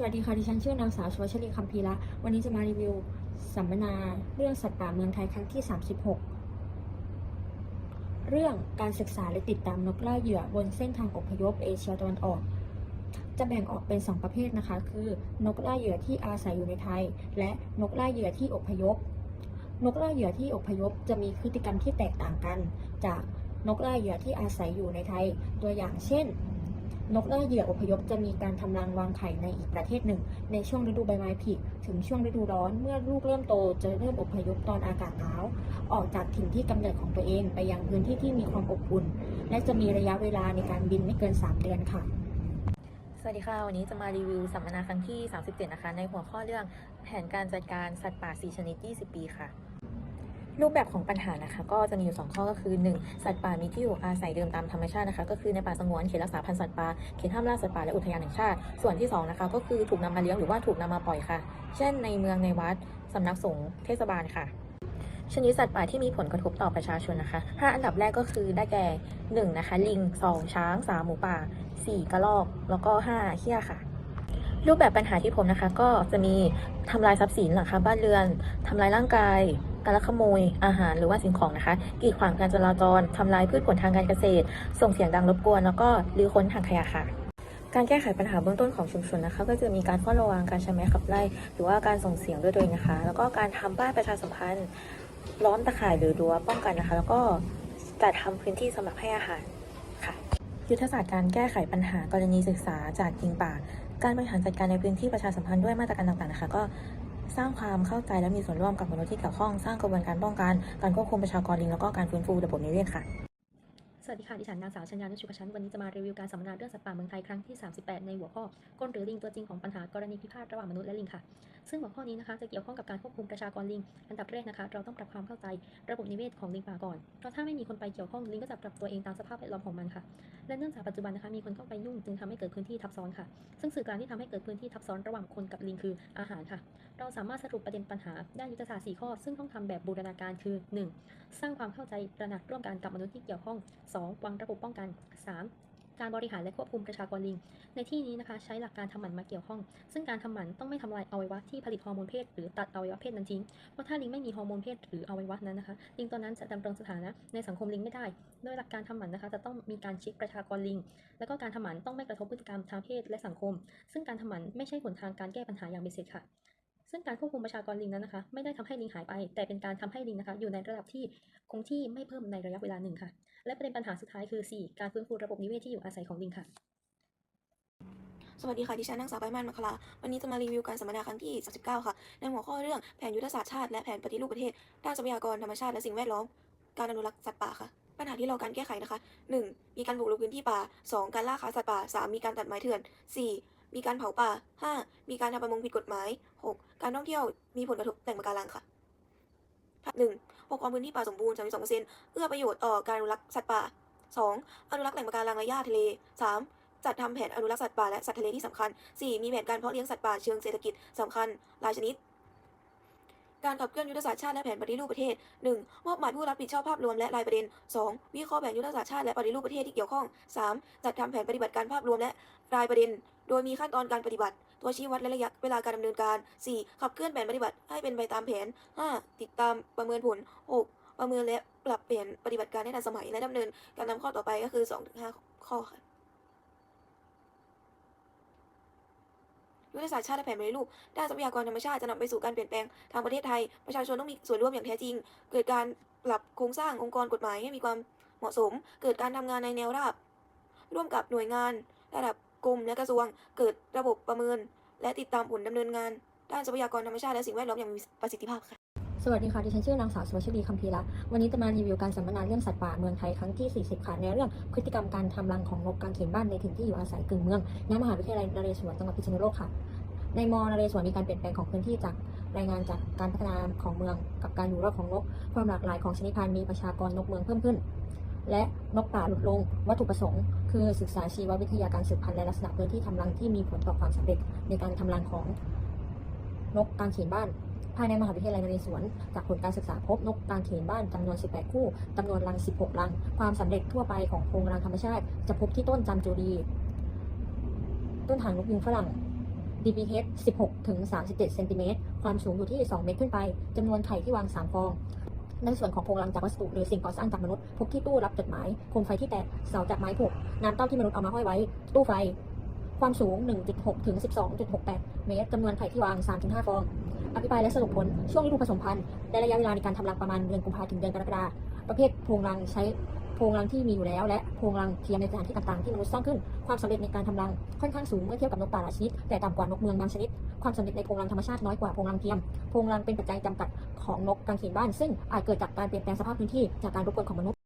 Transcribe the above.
สวัสดีค่ะ ดิฉันชื่อนางสาวชวชลีคัมพีระ วันนี้จะมารีวิวสัมมนาเรื่องสัตว์ป่าเมืองไทยครั้งที่ 36 เรื่องการศึกษาและติดตามนกล่าเหยื่อบนเส้นทางอพยพเอเชียตะวันออก จะแบ่งออกเป็น 2 ประเภทนะคะ คือนกล่าเหยื่อที่อาศัยอยู่ในไทย และนกล่าเหยื่อที่อพยพ นกล่าเหยื่อที่อพยพจะมีพฤติกรรมที่แตกต่างกัน จากนกล่าเหยื่อที่อาศัยอยู่ในไทย ตัวอย่างเช่น นกล่าเหยื่ออพยพจะมีการทำรังวางไข่ในอีกประเทศหนึ่ง ในช่วงฤดูใบไม้ผลิถึงช่วงฤดูร้อน เมื่อลูกเริ่มโตจะเริ่มอพยพตอนอากาศหนาวออกจากถิ่นที่กำเนิดของตัวเองไปยังพื้นที่ที่มีความอบอุ่น และจะมีระยะเวลาในการบินไม่เกิน 3 เดือนค่ะ สวัสดีค่ะ วันนี้จะมารีวิวสัมมนาครั้งที่ 37 นะคะ ในหัวข้อเรื่องแผนการจัดการสัตว์ป่า 4 ชนิด 20 ปีค่ะ รูปแบบของปัญหานะคะ ก็จะมีอยู่ 2 ข้อก็คือ 1. สัตว์ป่ามีที่อยู่อาศัยเดิมตามธรรมชาตินะคะ ก็คือในป่าสงวนเขตรักษาพันธุ์สัตว์ป่าเขตห้ามล่าสัตว์ป่าและอุทยานแห่งชาติ ส่วนที่2นะคะก็คือถูกนำมาเลี้ยงหรือว่าถูกนำมาปล่อยค่ะ เช่น ในเมืองในวัดสำนักสงฆ์เทศบาลค่ะชนิดสัตว์ป่าที่มีผลกระทบต่อประชาชนนะคะห้าอันดับแรกก็คือได้แก่ 1. นะคะลิง 2. ช้าง 3. หมูป่า 4. กระรอก แล้วก็ 5. เหี้ยค่ะ รูปแบบปัญหาที่พบนะคะ ก็จะมีทำลายทรัพย์สินหลังคาบ้านเรือนทำลายร่างกาย การลักขโมย อาหารหรือว่าสิ่งของนะคะ กีดขวางการจราจรทำลายพืชผลทางการเกษตร ส่งเสียงดังรบกวน แล้วก็รื้อค้นถังขยะค่ะการแก้ไขปัญหาเบื้องต้นของชุมชนนะคะ ก็จะมีการเฝ้าระวังการใช้ไม้ขับไล่ หรือว่าการส่งเสียงด้วยตัวเองนะคะ แล้วก็การทำป้ายประชาสัมพันธ์ ล้อมตะข่ายหรือรั้วป้องกันนะคะ แล้วก็จัดทำพื้นที่สำหรับให้อาหารค่ะ ยุทธศาสตร์การแก้ไขปัญหากรณีศึกษาจากลิงป่า การบริหารจัดการในพื้นที่ประชาสัมพันธ์ด้วยมาตรการต่างๆนะคะ ก็สร้างความเข้าใจและมีส่วนร่วมกับมนุษย์ที่เกี่ยวข้อง สร้างกระบวนการป้องกัน การควบคุมประชากรลิง แล้วก็การฟื้นฟูระบบนิเวศค่ะ สวัสดีค่ะ ดิฉันนางสาวชัญญานุชุกชัน วันนี้จะมารีวิวการสัมมนาเรื่องสัตว์ป่าเมืองไทยครั้งที่ 38 ในหัวข้อก้นหรือลิงตัวจริงของปัญหากรณีพิพาทระหว่างมนุษย์และลิงค่ะ ซึ่งหัวข้อนี้นะคะจะเกี่ยวข้องกับการควบคุมประชากรลิง อันดับแรกนะคะ เราต้องปรับความเข้าใจระบบนิเวศของลิงป่าก่อน เพราะถ้าไม่มีคนไปเกี่ยวข้องลิงก็จะปรับตัวเองตามสภาพแวดล้อมของมันค่ะ และเนื่องจากปัจจุบันนะคะมีคนเข้าไปยุ่งจึงทำให้เกิดพื้นที่ทับซ้อนค่ะ ซึ่งสื่อกลางที่ทำให้เกิดพื้นที่ทับซ้อนระหว่างคนกับลิงคืออาหารค่ะ เราสามารถสรุปประเด็นปัญหาได้ยุทธศาสตร์4ข้อ ซึ่งต้องทำแบบบูรณาการคือ 1. สร้างความเข้าใจตระหนักร่วมกันกับมนุษย์ที่เกี่ยวข้อง 2. วางระบบป้องกัน 3. การบริหารและควบคุมประชากรลิง ในที่นี้นะคะ ใช้หลักการทำหมันมาเกี่ยวข้อง ซึ่งการทำหมันต้องไม่ทำลายอวัยวะที่ผลิตฮอร์โมนเพศหรือตัดอวัยวะเพศนั้นทิ้ง เพราะถ้าลิงไม่มีฮอร์โมนเพศหรืออวัยวะนั้นนะคะ ลิงตัวนั้นจะดำรงสถานะในสังคมลิงไม่ได้ โดยหลักการทำหมันนะคะจะต้องมีการเช็คประชากรลิง แล้วก็การทำหมันต้องไม่กระทบพฤติกรรมทางเพศและสังคม ซึ่งการทำหมันไม่ใช่หนทางการแก้ปัญหาอย่างเบ็ดเสร็จค่ะ ซึ่งการควบคุมประชากรลิงนั้นนะคะ ไม่ได้ทำให้ลิงหายไป แต่เป็นการทำให้ลิงนะคะ อยู่ในระดับที่คงที่ไม่เพิ่มในระยะเวลาหนึ่งค่ะ และประเด็นปัญหาสุดท้ายคือ 4 การฟื้นฟูระบบนิเวศที่อยู่อาศัยของลิงค่ะ สวัสดีค่ะ ดิฉันนางสาวใบมันมัคคลา วันนี้จะมารีวิวการสัมมนาครั้งที่ 39 ค่ะ ในหัวข้อเรื่องแผนยุทธศาสตร์ชาติและแผนปฏิรูปประเทศ ด้านทรัพยากรธรรมชาติและสิ่งแวดล้อม การอนุรักษ์สัตว์ป่าค่ะปัญหาที่เราการแก้ไขนะคะ 1. มีการบุกรุกพื้นที่ป่า 2. การล่าค้าสัตว์ป่า 3. มีการตัดไม้เถื่อน 4. มีการเผาป่า 5. มีการทำประมงผิดกฎหมาย 6. การท่องเที่ยวมีผลกระทบแหล่งปะการังค่ะ 1. ปกครองพื้นที่ป่าสมบูรณ์32%เอื้อประโยชน์ต่อการอนุรักษ์สัตว์ป่า 2. อนุรักษ์แหล่งปะการังและหญ้าทะเล 3. จัดทำแผนอนุรักษ์สัตว์ป่าและสัตว์ทะเลที่สำคัญ 4. มีแผนการเพาะเลี้ยงสัตว์ป่าเชิงเศรษฐกิจสำคัญหลายชนิด การขับเคลื่อนยุทธศาสตร์ชาติและแผนปฏิรูปประเทศ 1. มอบหมายผู้รับผิดชอบภาพรวมและรายประเด็น 2. วิเคราะห์แผนยุทธศาสตร์ชาติและปฏิรูปประเทศที่เกี่ยวข้อง 3. จัดทำแผนปฏิบัติการภาพรวมและรายประเด็น โดยมีขั้นตอนการปฏิบัติ ตัวชี้วัดและระยะเวลาการดำเนินการ 4. ขับเคลื่อนแผนปฏิบัติให้เป็นไปตามแผน 5. ติดตามประเมินผล 6. ประเมินและปรับแผนปฏิบัติการให้ทันสมัยและดำเนินการตามข้อต่อไปก็คือ2-5ข้อค่ะยุทธศาสตร์ชาติและแผนปฏิรูปด้านทรัพยากรธรรมชาติจะนำไปสู่การเปลี่ยนแปลงทางประเทศไทย ประชาชนต้องมีส่วนร่วมอย่างแท้จริง เกิดการปรับโครงสร้างองค์กรกฎหมายให้มีความเหมาะสม เกิดการทำงานในแนวราบ ร่วมกับหน่วยงานระดับ กรมและกระทรวง เกิดระบบประเมิน และติดตามผลดำเนินงาน ด้านทรัพยากรธรรมชาติและสิ่งแวดล้อมอย่างมีประสิทธิภาพค่ะ สวัสดีค่ะ ดิฉันชื่อนางสาวสุวชรีคัมพีระวันนี้จะมารีวิวการสัมมนาเรื่องสัตว์ป่าเมืองไทยครั้งที่ 40 ค่ะ ในเรื่องพฤติกรรมการทำรังของนกกางเขนบ้านในถิ่นที่อยู่อาศัยกึ่งเมืองณมหาวิทยาลัยนเรศวรจังหวัดพิษณุโลกค่ะ ในมนเรศวรมีการเปลี่ยนแปลงของพื้นที่จากรายงานจากการพัฒนาของเมืองกับการอยู่รอดของนก ความหลากหลายของชนิดพันธุ์มีประชากรนกเมืองเพิ่มขึ้น และนกป่าลดลง วัตถุประสงค์ คือศึกษาชีววิทยาการสืบพันธุ์และลักษณะพื้นที่ทำรังที่มีผลต่อความสำเร็จในการทำรังของนกกางเขนบ้าน ภายในมหาวิทยาลัยนเรศวรจากผลการศึกษาพบนกกางเขนบ้านจำนวน 18 คู่จำนวนรัง 16 รัง ความสำเร็จทั่วไปของโครงรังธรรมชาติ จะพบที่ต้นจามจูรีต้นหางนกยุงฝรั่ง DBH 16 ถึง 37 เซนติเมตร ความสูงอยู่ที่ 2 เมตรขึ้นไป จำนวนไข่ที่วาง 3 ฟอง ในส่วนของโครงรังจากวัสดุหรือสิ่งก่อสร้างจากมนุษย์พบที่ตู้รับจดหมายโคมไฟที่แตกเสาจากไม้ผูกน้ำเต้าที่มนุษย์เอามาห้อยไว้ ตู้ไฟ ความสูง 1.6 ถึง 12.68 เมตรจำนวนไข่ที่วาง 3-5 ฟอง อภิปรายและสรุปผล ช่วงฤดูผสมพันธุ์และระยะเวลาในการทำรังประมาณเดือนกุมภาถึงเดือนกรกฎาคมประเภทโพรงรังใช้ พงรังที่มีอยู่แล้วและโพงรังเทียมในสถานที่ต่างๆที่มนุษย์สร้างขึ้น ความสำเร็จในการทำรังค่อนข้างสูงเมื่อเทียบกับนกป่าหลายชนิดแต่ต่ำกว่านกเมืองบางชนิด ความสำเร็จในโพงรังธรรมชาติน้อยกว่าโพงรังเทียมโพงรังเป็นปัจจัยจำกัดของนกกางเขนบ้าน ซึ่งอาจเกิดจากการเปลี่ยนแปลงสภาพพื้นที่จากการรบกวนของมนุษย์